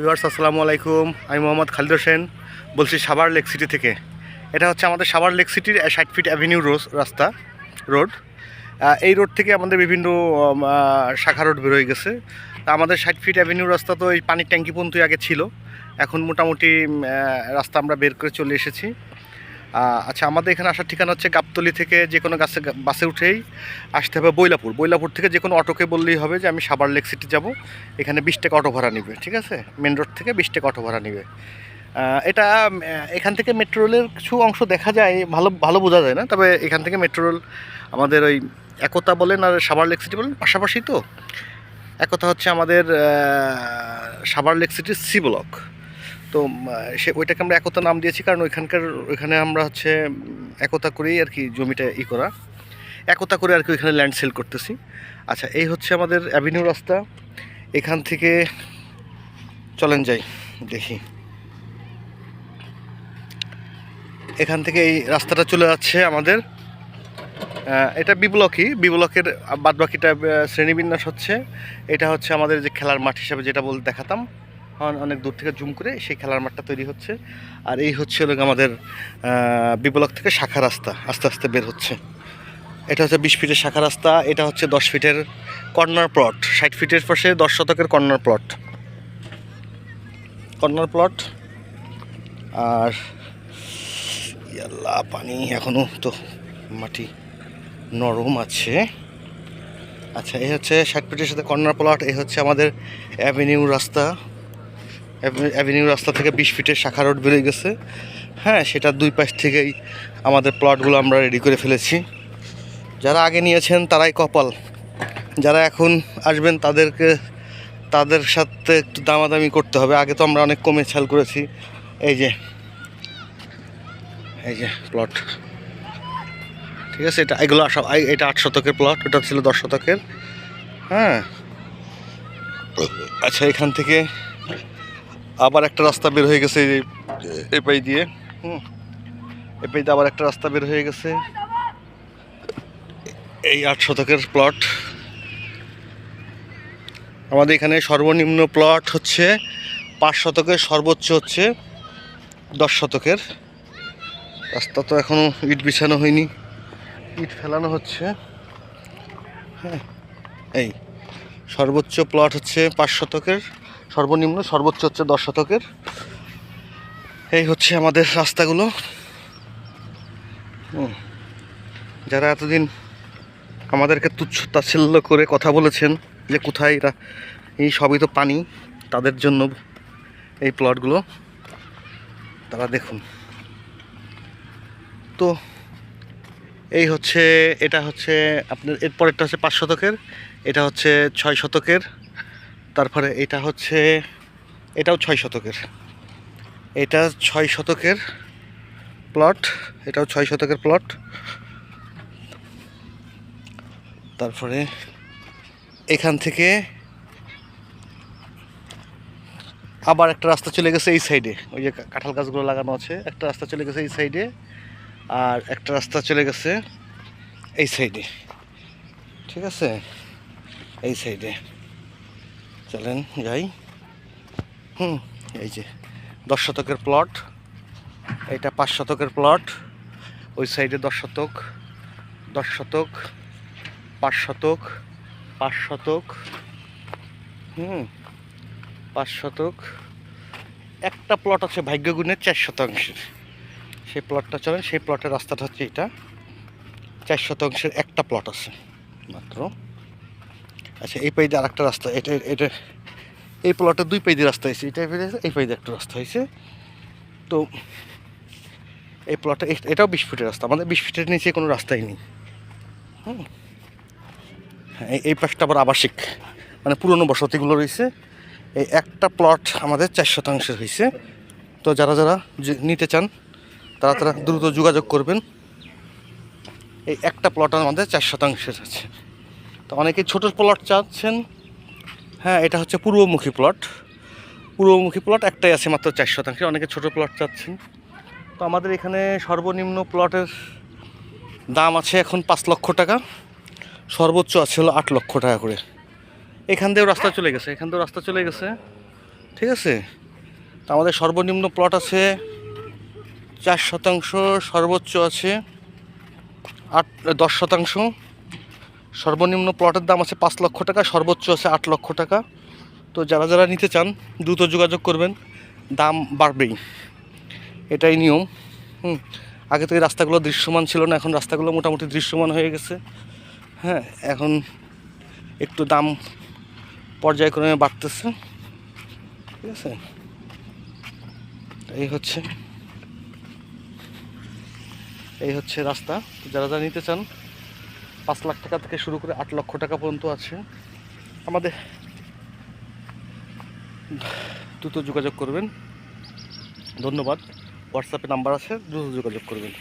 Viewers, আসসালামু আলাইকুম। আমি মোহাম্মদ খালিদ হোসেন, বলছি সাভার লেক সিটি থেকে। এটা হচ্ছে আমাদের সাভার লেক সিটির ষাট ফিট অ্যাভিনিউ রোজ, রাস্তা, রোড। এই রোড থেকে আমাদের বিভিন্ন শাখা রোড বেরোয় গেছে। তা আমাদের ষাট ফিট অ্যাভিনিউ রাস্তা তো এই পানির ট্যাঙ্কি পর্যন্তই আগে ছিল। এখন মোটামুটি রাস্তা আমরা বের করে চলে এসেছি। আচ্ছা আমাদের এখানে আসার ঠিকানা হচ্ছে গাবতলি থেকে যে কোনো গাছে বাসে উঠেই আসতে হবে বৈলাপুর। বৈলাপুর থেকে যে কোনো অটোকে বললেই হবে যে আমি সাবার লেক সিটি যাব। এখানে বিশ টাকা অটো ভাড়া নেবে, ঠিক আছে? মেন রোড থেকে বিশ টাকা অটো ভাড়া নেবে। এটা এখান থেকে মেট্রো রেলের কিছু অংশ দেখা যায়, ভালো ভালো বোঝা যায় না, তবে এখান থেকে মেট্রো রেল আমাদের ওই একতা বলেন আর সাবার লেক সিটি বলেন, পাশাপাশি তো একতা হচ্ছে আমাদের সাবার লেক সিটির সি ব্লক। তো সে ওইটাকে আমরা একতা নাম দিয়েছি কারণ ওইখানকার, ওইখানে আমরা হচ্ছে একতা করেই আর কি জমিটা ই করা। একতা করে আর কি ওইখানে ল্যান্ড সেল করতেছি। আচ্ছা এই হচ্ছে আমাদের অ্যাভিনিউ রাস্তা। এখান থেকে চলেন যাই, দেখি। এখান থেকে এই রাস্তাটা চলে যাচ্ছে আমাদের এটা বি ব্লকই বি ব্লকের বাদবাকিটা শ্রেণীবিন্যাস হচ্ছে। এটা হচ্ছে আমাদের যে খেলার মাঠ হিসাবে যেটা বল, দেখাতাম। অনেক দূর থেকে জুম করে সেই খেলার মাঠটা তৈরি হচ্ছে। আর এই হচ্ছে হলো আমাদের বি ব্লক থেকে শাখা রাস্তা, আস্তে আস্তে বের হচ্ছে। এটা হচ্ছে বিশ ফিটের শাখা রাস্তা, এটা হচ্ছে দশ ফিটের কর্নার প্লট, ষাট ফিটের পাশে দশ শতকের কর্নার প্লট। কর্নার প্লট, আর ইয়াল্লা, পানি এখনও তো মাটি নরম আছে। আচ্ছা এই হচ্ছে ষাট ফিটের সাথে কর্নার প্লট, এই হচ্ছে আমাদের অ্যাভিনিউ রাস্তা। অ্যাভিনিউ রাস্তা থেকে বিশ ফিটের শাখা রোড বেরিয়ে গেছে। হ্যাঁ সেটা দুই পাশ থেকেই আমাদের প্লটগুলো আমরা রেডি করে ফেলেছি। যারা আগে নিয়েছেন, তারাই কপাল। যারা এখন আসবেন, তাদেরকে, তাদের সাথে একটু দামাদামি করতে হবে। আগে তো আমরা অনেক কমে ছাল করেছি। এই যে এই যে প্লট ঠিক আছে, এটা, এগুলো এটা আট শতকের প্লট ওটা ছিল দশ শতকের। হ্যাঁ। আচ্ছা এখান থেকে আবার একটা রাস্তা বের হয়ে গেছে এই দিয়ে। হুম। এই পাই দিয়ে আবার একটা রাস্তা বের হয়ে গেছে। এই আট শতকের প্লট আমাদের এখানে সর্বনিম্ন প্লট হচ্ছে পাঁচ শতকের, সর্বোচ্চ হচ্ছে দশ শতকের। রাস্তা তো এখনও ইট বিছানো হয়নি। ইট ফেলানো হচ্ছে। হ্যাঁ এই সর্বোচ্চ প্লট হচ্ছে পাঁচ শতকের। সর্বনিম্ন, সর্বোচ্চ হচ্ছে দশ শতকের। এই হচ্ছে আমাদের রাস্তাগুলো। যারা এতদিন আমাদেরকে তুচ্ছ তাচ্ছিল্য করে কথা বলেছেন যে কোথায় এই সবই তো পানি, তাদের জন্য এই প্লটগুলো, তারা দেখুন। তো এই হচ্ছে, এটা হচ্ছে আপনার এরপরেরটা হচ্ছে পাঁচ শতকের, এটা হচ্ছে ছয় শতকের। তারপরে এটা হচ্ছে, এটাও ছয় শতকের। এটা ছয় শতকের প্লট এটাও ছয় শতকের প্লট তারপরে এখান থেকে আবার একটা রাস্তা চলে গেছে এই সাইডে ওই যে কাঁঠাল গাছগুলো লাগানো আছে, একটা রাস্তা চলে গেছে এই সাইডে আর একটা রাস্তা চলে গেছে এই সাইডে ঠিক আছে? এই সাইডে চলেন যাই। হুম, এই যে দশ শতকের প্লট এটা পাঁচ শতকের প্লট ওই সাইডে দশ শতক দশ শতক, পাঁচ শতক পাঁচ শতক, হুম, পাঁচ শতক। একটা প্লট আছে ভাগ্যগুণের চার শতাংশের। সেই প্লটটা চলেন, সেই প্লটের রাস্তাটা হচ্ছে এটা। চার শতাংশের একটা প্লট আছে মাত্র। আচ্ছা এই পাই দিয়ে আরেকটা রাস্তা এটা এটা এই প্লটের দুই পাই দিয়ে রাস্তা হয়েছে এটা হয়েছে এই পাই দিয়ে একটা রাস্তা হয়েছে তো এই প্লটটা এটাও বিশ ফিটের রাস্তা আমাদের বিশ ফিটের নিচে কোনো রাস্তাই নেই। হ্যাঁ, এই- পাশটা আবার আবাসিক মানে পুরনো বসতিগুলো রয়েছে। এই একটা প্লট আমাদের চার শতাংশের হয়েছে তো যারা যারা নিতে চান তারা তারা দ্রুত যোগাযোগ করবেন। এই একটা প্লট আমাদের চার শতাংশের আছে। তো অনেকে ছোট প্লট চাচ্ছেন। হ্যাঁ এটা হচ্ছে পূর্বমুখী প্লট পূর্বমুখী প্লট একটাই আছে মাত্র চার শতাংশে, অনেকে ছোট প্লট চাচ্ছেন। তো আমাদের এখানে সর্বনিম্ন প্লটের দাম আছে এখন পাঁচ লক্ষ টাকা। সর্বোচ্চ আছে হলো আট লক্ষ টাকা করে। এখান দিয়েও রাস্তা চলে গেছে, এখান দিয়েও রাস্তা চলে গেছে। ঠিক আছে? তো আমাদের সর্বনিম্ন প্লট আছে চার শতাংশ, সর্বোচ্চ আছে আট, দশ শতাংশ। সর্বনিম্ন প্লটের দাম আছে পাঁচ লক্ষ টাকা, সর্বোচ্চ আছে আট লক্ষ টাকা। তো যারা যারা নিতে চান, দ্রুত যোগাযোগ করবেন। দাম বাড়বেই। এটাই নিয়ম। হুম, আগে থেকে রাস্তাগুলো দৃশ্যমান ছিল না, এখন রাস্তাগুলো মোটামুটি দৃশ্যমান হয়ে গেছে। হ্যাঁ এখন একটু দাম পর্যায়ক্রমে বাড়তেছে। ঠিক আছে? এই হচ্ছে এই হচ্ছে রাস্তা। যারা যারা নিতে চান পাঁচ লাখ টাকা থেকে শুরু করে আট লক্ষ টাকা পর্যন্ত আছে। আমাদের দ্রুত যোগাযোগ করবেন। ধন্যবাদ। হোয়াটসঅ্যাপে নাম্বার আছে, দ্রুত যোগাযোগ করবেন।